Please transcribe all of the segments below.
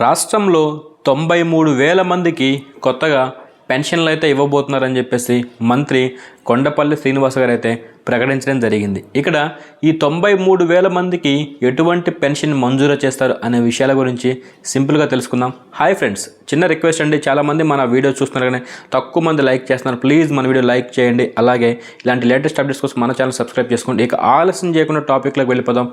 రాష్ట్రంలో తొంభై మూడు వేల మందికి కొత్తగా పెన్షన్లు అయితే ఇవ్వబోతున్నారని చెప్పేసి మంత్రి కొండపల్లి శ్రీనివాస్ గారు అయితే ప్రకటించడం జరిగింది. ఇక్కడ ఈ తొంభై మూడు వేల మందికి ఎటువంటి పెన్షన్ మంజూరు చేస్తారు అనే విషయాల గురించి సింపుల్గా తెలుసుకుందాం. హాయ్ ఫ్రెండ్స్ చిన్న రిక్వెస్ట్ అండి. చాలామంది మన వీడియో చూస్తున్నారు కానీ తక్కువ మంది లైక్ చేస్తున్నారు. ప్లీజ్ మన వీడియో లైక్ చేయండి. అలాగే ఇలాంటి లేటెస్ట్ అప్డేట్స్ కోసం మన ఛానల్ సబ్స్క్రైబ్ చేసుకోండి ఇక ఆలస్యం చేయకుండా టాపిక్లోకి వెళ్ళిపోదాం.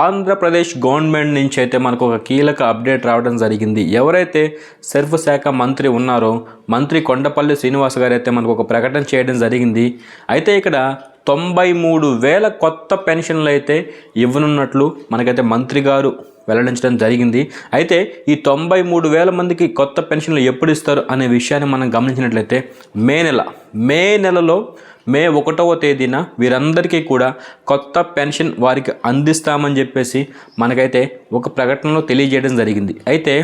ఆంధ్రప్రదేశ్ గవర్నమెంట్ నుంచి అయితే మనకు ఒక కీలక అప్డేట్ రావడం జరిగింది. ఎవరైతే సెర్ఫ్ శాఖ మంత్రి ఉన్నారో మంత్రి కొండపల్లి శ్రీనివాస్ గారు అయితే మనకు ఒక ప్రకటన చేయడం జరిగింది. అయితే ఇక్కడ తొంభై మూడు వేల కొత్త పెన్షన్లు అయితే ఇవ్వనున్నట్లు మనకైతే మంత్రి గారు వెల్లడించడం జరిగింది. అయితే ఈ తొంభై మూడు వేల మందికి కొత్త పెన్షన్లు ఎప్పుడు ఇస్తారు అనే విషయాన్ని మనం గమనించినట్లయితే మే నెల మే నెలలో మే ఒకటవ తేదీన వీరందరికీ కూడా కొత్త పెన్షన్ వారికి అందిస్తామని చెప్పేసి మనకైతే ఒక ప్రకటనలో తెలియజేయడం జరిగింది. అయితే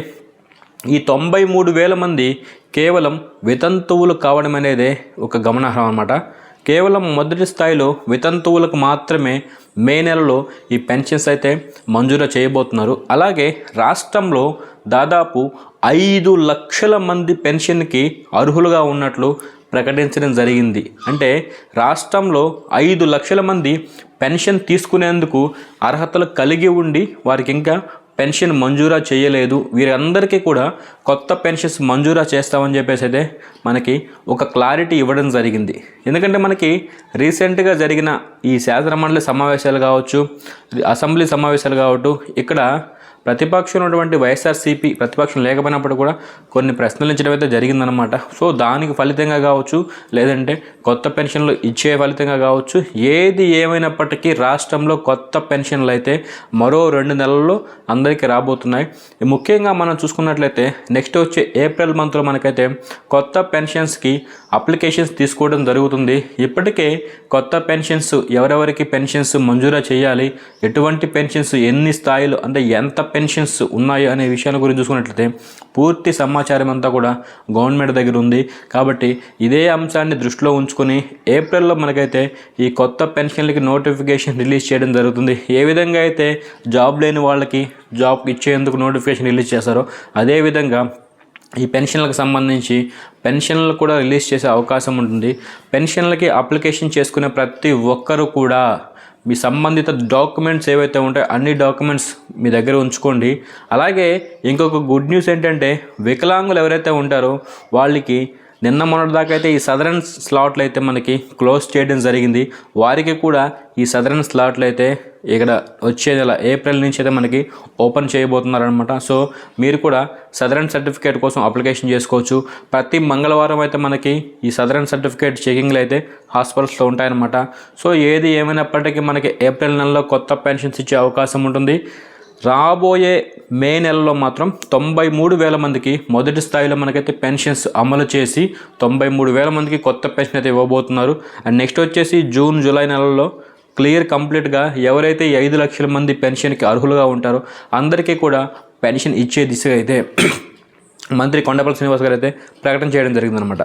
ఈ తొంభై మూడు వేల మంది కేవలం వితంతువులు కావడం అనేదే ఒక గమనార్హం అన్నమాట. కేవలం మొదటి స్థాయిలో వితంతువులకు మాత్రమే మే నెలలో ఈ పెన్షన్స్ అయితే మంజూరు చేయబోతున్నారు. అలాగే రాష్ట్రంలో దాదాపు ఐదు లక్షల మంది పెన్షన్కి అర్హులుగా ఉన్నట్లు ప్రకటించడం జరిగింది. అంటే రాష్ట్రంలో ఐదు లక్షల మంది పెన్షన్ తీసుకునేందుకు అర్హతలు కలిగి ఉండి వారికి ఇంకా పెన్షన్ మంజూరా చేయలేదు. వీరందరికీ కూడా కొత్త పెన్షన్స్ మంజూరా చేస్తామని చెప్పేసి అయితే మనకి ఒక క్లారిటీ ఇవ్వడం జరిగింది. ఎందుకంటే మనకి రీసెంట్గా జరిగిన ఈ శాసనమండలి సమావేశాలు కావచ్చు అసెంబ్లీ సమావేశాలు కావచ్చు ఇక్కడ ప్రతిపక్షం ఉన్నటువంటి వైఎస్ఆర్సీపీ ప్రతిపక్షం లేకపోయినప్పుడు కూడా కొన్ని ప్రశ్నలు ఇచ్చడం అయితే జరిగిందనమాట సో దానికి ఫలితంగా కావచ్చు లేదంటే కొత్త పెన్షన్లు ఇచ్చే ఫలితంగా కావచ్చు ఏది ఏమైనప్పటికీ రాష్ట్రంలో కొత్త పెన్షన్లు అయితే మరో రెండు నెలల్లో అందరికీ రాబోతున్నాయి. ముఖ్యంగా మనం చూసుకున్నట్లయితే నెక్స్ట్ వచ్చే ఏప్రిల్ మంత్లో మనకైతే కొత్త పెన్షన్స్కి అప్లికేషన్స్ తీసుకోవడం జరుగుతుంది. ఇప్పటికే కొత్త పెన్షన్స్ ఎవరెవరికి పెన్షన్స్ మంజూరా చేయాలి ఎటువంటి పెన్షన్స్ ఎన్ని స్థాయిలు అంటే ఎంత పెన్షన్స్ ఉన్నాయి అనే విషయాల గురించి చూసుకున్నట్లయితే పూర్తి సమాచారం అంతా కూడా గవర్నమెంట్ దగ్గర ఉంది. కాబట్టి ఇదే అంశాన్ని దృష్టిలో ఉంచుకొని ఏప్రిల్లో మనకైతే ఈ కొత్త పెన్షన్లకి నోటిఫికేషన్ రిలీజ్ చేయడం జరుగుతుంది. ఏ విధంగా అయితే జాబ్ లేని వాళ్ళకి జాబ్ ఇచ్చేందుకు నోటిఫికేషన్ రిలీజ్ చేశారో అదేవిధంగా ఈ పెన్షన్లకు సంబంధించి పెన్షన్లు కూడా రిలీజ్ చేసే అవకాశం ఉంటుంది. పెన్షన్లకి అప్లికేషన్ చేసుకునే ప్రతి ఒక్కరూ కూడా మీ సంబంధిత డాక్యుమెంట్స్ ఏవైతే ఉంటాయో అన్ని డాక్యుమెంట్స్ మీ దగ్గర ఉంచుకోండి. అలాగే ఇంకొక గుడ్ న్యూస్ ఏంటంటే వికలాంగులు ఎవరైతే ఉంటారో వాళ్ళకి నిన్న మొన్నటి దాకా అయితే ఈ సదరన్ స్లాట్లు అయితే మనకి క్లోజ్ చేయడం జరిగింది. వారికి కూడా ఈ సదరన్ స్లాట్లు అయితే ఇక్కడ వచ్చే నెల ఏప్రిల్ నుంచి అయితే మనకి ఓపెన్ చేయబోతున్నారనమాట సో మీరు కూడా సదరన్ సర్టిఫికేట్ కోసం అప్లికేషన్ చేసుకోవచ్చు. ప్రతి మంగళవారం అయితే మనకి ఈ సదరన్ సర్టిఫికేట్ చెకింగ్లు అయితే హాస్పిటల్స్లో ఉంటాయన్నమాట. సో ఏది ఏమైనప్పటికీ మనకి ఏప్రిల్ నెలలో కొత్త పెన్షన్స్ ఇచ్చే అవకాశం ఉంటుంది. రాబోయే మే నెలలో మాత్రం తొంభై మూడు వేల మందికి మొదటి స్థాయిలో మనకైతే పెన్షన్స్ అమలు చేసి తొంభై మూడు వేల మందికి కొత్త పెన్షన్ అయితే ఇవ్వబోతున్నారు. అండ్ నెక్స్ట్ వచ్చేసి జూన్ జూలై నెలలో క్లియర్ కంప్లీట్గా ఎవరైతే ఐదు లక్షల మంది పెన్షన్కి అర్హులుగా ఉంటారో అందరికీ కూడా పెన్షన్ ఇచ్చే దిశగా అయితే మంత్రి కొండపల్లి శ్రీనివాస్ గారు అయితే ప్రకటన చేయడం జరిగిందనమాట